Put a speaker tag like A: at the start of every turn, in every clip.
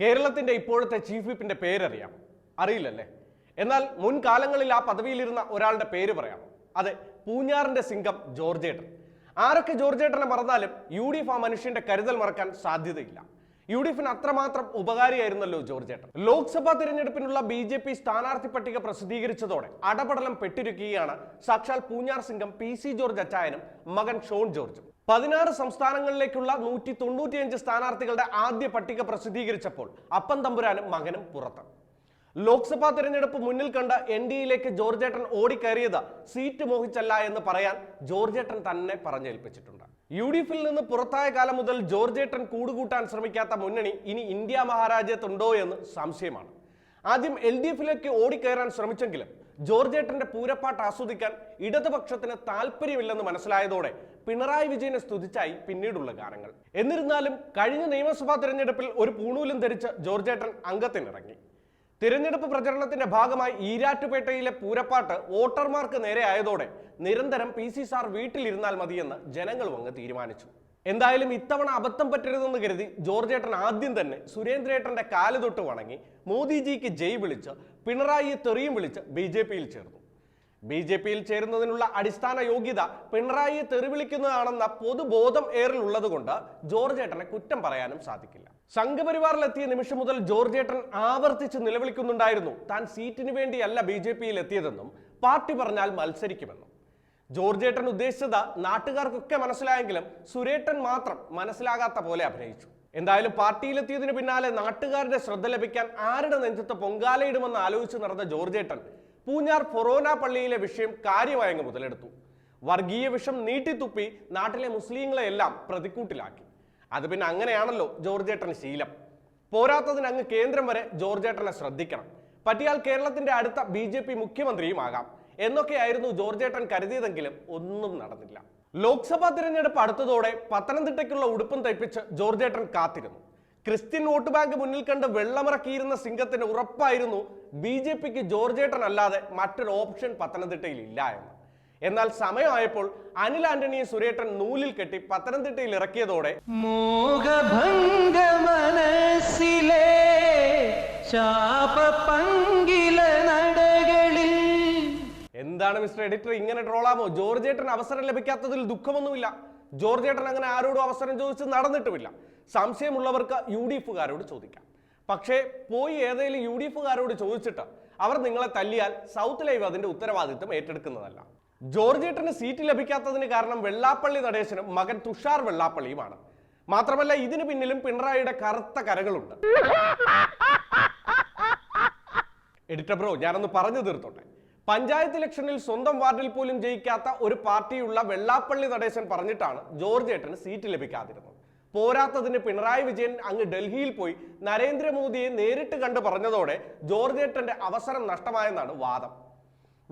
A: കേരളത്തിന്റെ ഇപ്പോഴത്തെ ചീഫ് വിപ്പിന്റെ പേരറിയാം. അറിയില്ലല്ലേ? എന്നാൽ മുൻകാലങ്ങളിൽ ആ പദവിയിലിരുന്ന ഒരാളുടെ പേര് പറയാം. അതെ പൂഞ്ഞാറിന്റെ സിംഗം ജോർജേട്ടൻ. ആരൊക്കെ ജോർജേട്ടനെ മറന്നാലും യു ഡി എഫ് ആ മനുഷ്യന്റെ കരുതൽ മറക്കാൻ സാധ്യതയില്ല. യു ഡി എഫിന് അത്രമാത്രം ഉപകാരിയായിരുന്നല്ലോ ജോർജ് ഏട്ടൻ ലോക്സഭാ തിരഞ്ഞെടുപ്പിനുള്ള ബി ജെ പി സ്ഥാനാർത്ഥി പട്ടിക പ്രസിദ്ധീകരിച്ചതോടെ അടപടലം പെട്ടിരിക്കുകയാണ് സാക്ഷാൽ Poonjar Singham P C George അച്ചായനും മകൻ ഷോൺ ജോർജും. പതിനാറ് സംസ്ഥാനങ്ങളിലേക്കുള്ള നൂറ്റി തൊണ്ണൂറ്റിയഞ്ച് സ്ഥാനാർത്ഥികളുടെ ആദ്യ പട്ടിക പ്രസിദ്ധീകരിച്ചപ്പോൾ അപ്പൻ തമ്പുരാനും മകനും പുറത്ത്. ലോക്സഭാ തിരഞ്ഞെടുപ്പ് മുന്നിൽ കണ്ട എൻ ഡി എയിലേക്ക് ജോർജേട്ടൻ ഓടിക്കയറിയത് സീറ്റ് മോഹിച്ചല്ല എന്ന് പറയാൻ ജോർജേട്ടൻ തന്നെ പറഞ്ഞേൽപ്പിച്ചിട്ടുണ്ട്. യു ഡി എഫിൽ നിന്ന് പുറത്തായ കാലം മുതൽ ജോർജേട്ടൻ കൂടുകൂട്ടാൻ ശ്രമിക്കാത്ത മുന്നണി ഇനി ഇന്ത്യ മഹാരാജ്യത്തുണ്ടോ എന്ന് സംശയമാണ്. ആദ്യം എൽ ഡി എഫിലേക്ക് ഓടിക്കയറാൻ ശ്രമിച്ചെങ്കിലും ജോർജേട്ടന്റെ പൂരപ്പാട്ട് ആസ്വദിക്കാൻ ഇടതുപക്ഷത്തിന് താല്പര്യമില്ലെന്ന് മനസ്സിലായതോടെ പിണറായി വിജയനെ സ്തുതിച്ചായി പിന്നീടുള്ള ഗാനങ്ങൾ. എന്നിരുന്നാലും കഴിഞ്ഞ നിയമസഭാ തിരഞ്ഞെടുപ്പിൽ ഒരു പൂണൂലും ധരിച്ച് ജോർജേട്ടൻ അംഗത്തിനിറങ്ങി. തിരഞ്ഞെടുപ്പ് പ്രചരണത്തിന്റെ ഭാഗമായി ഈരാറ്റുപേട്ടയിലെ പൂരപ്പാട്ട് വോട്ടർമാർക്ക് നേരെ ആയതോടെ നിരന്തരം പി സി സാർ വീട്ടിലിരുന്നാൽ മതിയെന്ന് ജനങ്ങൾ അങ്ങ് തീരുമാനിച്ചു. എന്തായാലും ഇത്തവണ അബദ്ധം പറ്റരുതെന്ന് കരുതി ജോർജേട്ടൻ ആദ്യം തന്നെ സുരേന്ദ്രേട്ടന്റെ കാൽ തൊട്ട് വണങ്ങി മോദിജിക്ക് ജയ് വിളിച്ച് പിണറായിയെ തെറിയും വിളിച്ച് ബി ജെ പിയിൽ ചേർന്നു. ബി ജെ പിയിൽ ചേരുന്നതിനുള്ള അടിസ്ഥാന യോഗ്യത പിണറായിയെ തെറി വിളിക്കുന്നതാണെന്ന പൊതുബോധം ഏറിലുള്ളത് കൊണ്ട് ജോർജേട്ടനെ കുറ്റം പറയാനും സാധിക്കില്ല. സംഘപരിവാറിലെത്തിയ നിമിഷം മുതൽ ജോർജേട്ടൻ ആവർത്തിച്ച് നിലവിളിക്കുന്നുണ്ടായിരുന്നു. താൻ സീറ്റിന് വേണ്ടിയല്ല ബി ജെ പിയിൽ എത്തിയതെന്നും പാർട്ടി പറഞ്ഞാൽ മത്സരിക്കുമെന്നും. ജോർജേട്ടൻ ഉദ്ദേശിച്ചത് നാട്ടുകാർക്കൊക്കെ മനസ്സിലായെങ്കിലും സുരേട്ടൻ മാത്രം മനസ്സിലാകാത്ത പോലെ അഭിനയിച്ചു. എന്തായാലും പാർട്ടിയിലെത്തിയതിനു പിന്നാലെ നാട്ടുകാരുടെ ശ്രദ്ധ ലഭിക്കാൻ ആരുടെ നെഞ്ചത്ത് പൊങ്കാലയിടുമെന്ന് ആലോചിച്ച് നടന്ന ജോർജേട്ടൻ പൂഞ്ഞാർ ഫൊറോന പള്ളിയിലെ വിഷയം കാര്യമായങ്ങ് മുതലെടുത്തു. വർഗീയ വിഷം നീട്ടിത്തുപ്പി നാട്ടിലെ മുസ്ലിങ്ങളെയെല്ലാം പ്രതിക്കൂട്ടിലാക്കി. അത് പിന്നെ അങ്ങനെയാണല്ലോ ജോർജേട്ടൻ ശീലം. പോരാത്തതിന് അങ്ങ് കേന്ദ്രം വരെ ജോർജേട്ടനെ ശ്രദ്ധിക്കണം. പറ്റിയാൽ കേരളത്തിന്റെ അടുത്ത ബി ജെ പി മുഖ്യമന്ത്രിയുമാകാം എന്നൊക്കെയായിരുന്നു ജോർജേട്ടൻ കരുതിയതെങ്കിലും ഒന്നും നടന്നില്ല. ലോക്സഭാ തിരഞ്ഞെടുപ്പ് അടുത്തതോടെ പത്തനംതിട്ടയ്ക്കുള്ള ഉടുപ്പും തയ്പ്പിച്ച് ജോർജേട്ടൻ കാത്തിരുന്നു. ക്രിസ്ത്യൻ വോട്ട് ബാങ്ക് മുന്നിൽ കണ്ട് വെള്ളമിറക്കിയിരുന്ന സിംഗത്തിന് ഉറപ്പായിരുന്നു ബി ജെ പിക്ക് ജോർജേട്ടൻ അല്ലാതെ മറ്റൊരു ഓപ്ഷൻ പത്തനംതിട്ടയിൽ ഇല്ല എന്ന്. എന്നാൽ സമയമായപ്പോൾ അനിൽ ആന്റണിയെ സുരേട്ടൻ നൂലിൽ കെട്ടി പത്തനംതിട്ടയിൽ ഇറക്കിയതോടെ
B: മോഹഭംഗ മനസ്സിലെ ശാപപങ്കില നടകളിൽ
A: എന്താണ് മിസ്റ്റർ എഡിറ്റർ ഇങ്ങനെ ട്രോളാമോ? ജോർജ് ഏട്ടൻ അവസരം ലഭിക്കാത്തതിൽ ദുഃഖമൊന്നുമില്ല. ജോർജ് ഏട്ടൻ അങ്ങനെ ആരോടും അവസരം ചോദിച്ച് നടന്നിട്ടുമില്ല. സംശയമുള്ളവർക്ക് യു ഡി എഫുകാരോട് ചോദിക്കാം. പക്ഷേ പോയി ഏതെങ്കിലും യു ഡി എഫുകാരോട് ചോദിച്ചിട്ട് അവർ നിങ്ങളെ തല്ലിയാൽ സൗത്ത് ലൈവ് അതിന്റെ ഉത്തരവാദിത്വം ഏറ്റെടുക്കുന്നതല്ല. ജോർജേട്ടന് സീറ്റ് ലഭിക്കാത്തതിന് കാരണം വെള്ളാപ്പള്ളി നടേശനും മകൻ തുഷാർ വെള്ളാപ്പള്ളിയുമാണ്. മാത്രമല്ല ഇതിനു പിന്നിലും പിണറായിയുടെ കറുത്ത കരകളുണ്ട്. എഡിറ്റർ ബ്രോ ഞാനൊന്ന് പറഞ്ഞു തീർത്തോട്ടെ. പഞ്ചായത്ത് ഇലക്ഷനിൽ സ്വന്തം വാർഡിൽ പോലും ജയിക്കാത്ത ഒരു പാർട്ടിയുള്ള വെള്ളാപ്പള്ളി നടേശൻ പറഞ്ഞിട്ടാണ് ജോർജ് ഏട്ടന് സീറ്റ് ലഭിക്കാതിരുന്നത്. പോരാത്തതിന് പിണറായി വിജയൻ അങ്ങ് ഡൽഹിയിൽ പോയി നരേന്ദ്രമോദിയെ നേരിട്ട് കണ്ട് പറഞ്ഞതോടെ ജോർജ് ഏട്ടന്റെ അവസരം നഷ്ടമായെന്നാണ് വാദം.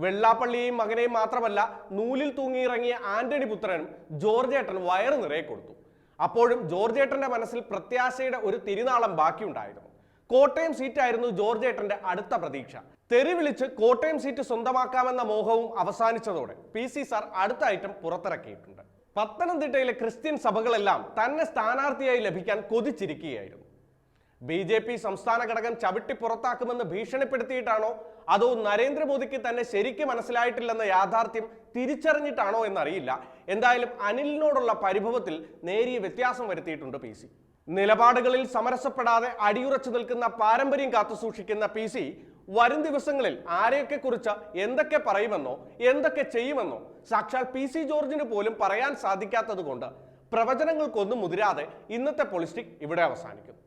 A: വെള്ളാപ്പള്ളിയെയും മകനെയും മാത്രമല്ല നൂലിൽ തൂങ്ങിയിറങ്ങിയ ആന്റണി പുത്രനും ജോർജ് ഏട്ടൻ വയറ് നിറയെ കൊടുത്തു. അപ്പോഴും ജോർജ് ഏട്ടന്റെ മനസ്സിൽ പ്രത്യാശയുടെ ഒരു തിരുനാളം ബാക്കിയുണ്ടായിരുന്നു. കോട്ടയം സീറ്റായിരുന്നു ജോർജ് ഏട്ടന്റെ അടുത്ത പ്രതീക്ഷ. തെറി വിളിച്ച് കോട്ടയം സീറ്റ് സ്വന്തമാക്കാമെന്ന മോഹവും അവസാനിച്ചതോടെ പി സി സാർ അടുത്ത ഐറ്റം പുറത്തിറക്കിയിട്ടുണ്ട്. പത്തനംതിട്ടയിലെ ക്രിസ്ത്യൻ സഭകളെല്ലാം തന്നെ സ്ഥാനാർത്ഥിയായി ലഭിക്കാൻ കൊതിച്ചിരിക്കുകയായിരുന്നു. ബി ജെ പി സംസ്ഥാന ഘടകം ചവിട്ടി പുറത്താക്കുമെന്ന് ഭീഷണിപ്പെടുത്തിയിട്ടാണോ? അതോ നരേന്ദ്രമോദിക്ക് തന്നെ ശരിക്കും മനസ്സിലായിട്ടില്ലെന്ന യാഥാർത്ഥ്യം തിരിച്ചറിഞ്ഞിട്ടാണോ എന്നറിയില്ല. എന്തായാലും അനിലിനോടുള്ള പരിഭവത്തിൽ നേരിയ വ്യത്യാസം വരുത്തിയിട്ടുണ്ട് പി സി. നിലപാടുകളിൽ സമരസപ്പെടാതെ അടിയുറച്ചു നിൽക്കുന്ന പാരമ്പര്യം കാത്തുസൂക്ഷിക്കുന്ന പി സി വരും ദിവസങ്ങളിൽ ആരെയൊക്കെ കുറിച്ച് എന്തൊക്കെ പറയുമെന്നോ എന്തൊക്കെ ചെയ്യുമെന്നോ സാക്ഷാൽ പി സി ജോർജിന് പോലും പറയാൻ സാധിക്കാത്തതുകൊണ്ട് പ്രവചനങ്ങൾക്കൊന്നും മുതിരാതെ ഇന്നത്തെ പൊളിസ്റ്റിക് ഇവിടെ അവസാനിക്കുന്നു.